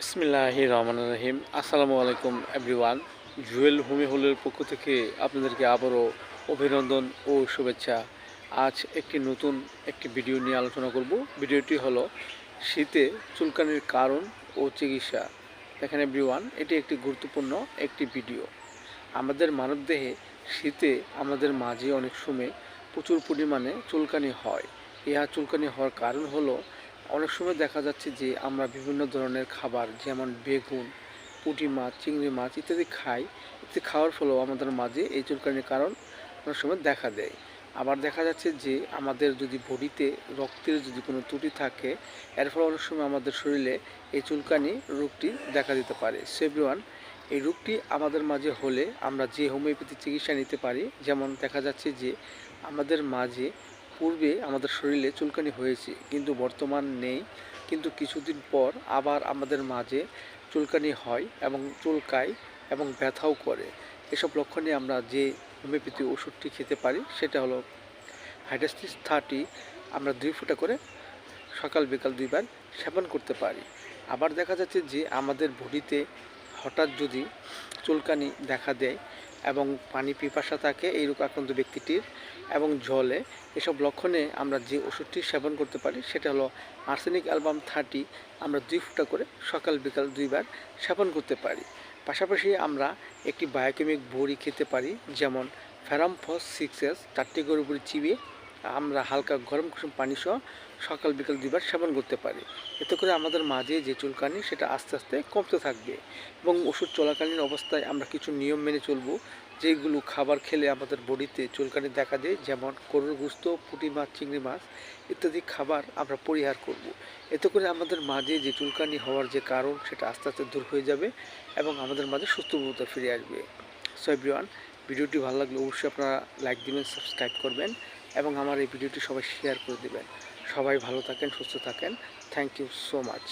বিসমিল্লাহ রহমান রহিম আসসালামু আলাইকুম, এভরিওয়ান। জুয়েল হোমি হলের পক্ষ থেকে আপনাদেরকে আবারও অভিনন্দন ও শুভেচ্ছা। আজ একটি নতুন একটি ভিডিও নিয়ে আলোচনা করব। ভিডিওটি হলো, শীতে চুলকানির কারণ ও চিকিৎসা। দেখেন এভরিওয়ান, এটি একটি গুরুত্বপূর্ণ একটি ভিডিও। আমাদের মানবদেহে শীতে আমাদের মাঝে অনেক সময় প্রচুর পরিমাণে চুলকানি হয়। ইহা চুলকানি হওয়ার কারণ হলো অনেক সময় দেখা যাচ্ছে যে আমরা বিভিন্ন ধরনের খাবার, যেমন বেগুন, পুঁটি মাছ, চিংড়ি মাছ ইত্যাদি খাই। ইত্যাদি খাওয়ার ফলেও আমাদের মাঝে এই চুলকানির কারণ অনেক সময় দেখা দেয়। আবার দেখা যাচ্ছে যে আমাদের যদি বডিতে, রক্তের যদি কোনো ত্রুটি থাকে, এর ফলে অনেক সময় আমাদের শরীরে এই চুলকানি রোগটি দেখা দিতে পারে। সেভরিওয়ান এই রোগটি আমাদের মাঝে হলে আমরা যে হোমিওপ্যাথি চিকিৎসা নিতে পারি, যেমন দেখা যাচ্ছে যে আমাদের মাঝে পূর্বে আমাদের শরীরে চুলকানি হয়েছে, কিন্তু বর্তমান নেই। কিন্তু কিছুদিন পর আবার আমাদের মাঝে চুলকানি হয় এবং চুলকায় এবং ব্যথাও করে। এসব লক্ষণে আমরা যে হোমিওপ্যাথি ওষুধটি খেতে পারি, সেটা হলো হাইড্রাস্টিস থার্টি আমরা দুই ফুটা করে সকাল বিকাল দুইবার সেবন করতে পারি। আবার দেখা যাচ্ছে যে আমাদের বডিতে হঠাৎ যদি চুলকানি দেখা দেয় এবং পানি পিপাসা থাকে এই রোগ আক্রান্ত ব্যক্তিটির এবং জলে, এসব লক্ষণে আমরা যে ওষুধটি সেবন করতে পারি সেটা হলো আর্সেনিক অ্যালবাম থার্টি আমরা দুই ফুটা করে সকাল, বিকাল দুইবার সেবন করতে পারি। পাশাপাশি আমরা একটি বায়োকেমিক বড়ি খেতে পারি, যেমন ফেরামফস সিক্সেস, চারটি করে উপরে চিবিয়ে আমরা হালকা গরম কুসুম পানি সহ সকাল বিকাল দুইবার সেবন করতে পারি। এতে করে আমাদের মাঝে যে চুলকানি সেটা আস্তে আস্তে কমতে থাকবে এবং ওষুধ চলাকালীন অবস্থায় আমরা কিছু নিয়ম মেনে চলবো। যেগুলো খাবার খেলে আমাদের বডিতে চুলকানি দেখা দেয়, যেমন গরুর গুস্ত, পুঁটি মাছ, চিংড়ি মাছ ইত্যাদি খাবার আমরা পরিহার করব। এতে করে আমাদের মাঝে যে চুলকানি হওয়ার যে কারণ সেটা আস্তে আস্তে দূর হয়ে যাবে এবং আমাদের মাঝে সুস্থতা ফিরে আসবে। সো এভরিওয়ান ভিডিওটি ভালো লাগলে অবশ্যই আপনারা লাইক দিবেন সাবস্ক্রাইব করবেন। এবং আমার এই ভিডিওটি সবাই শেয়ার করে দেবেন। সবাই ভালো থাকেন, সুস্থ থাকেন। Thank you so much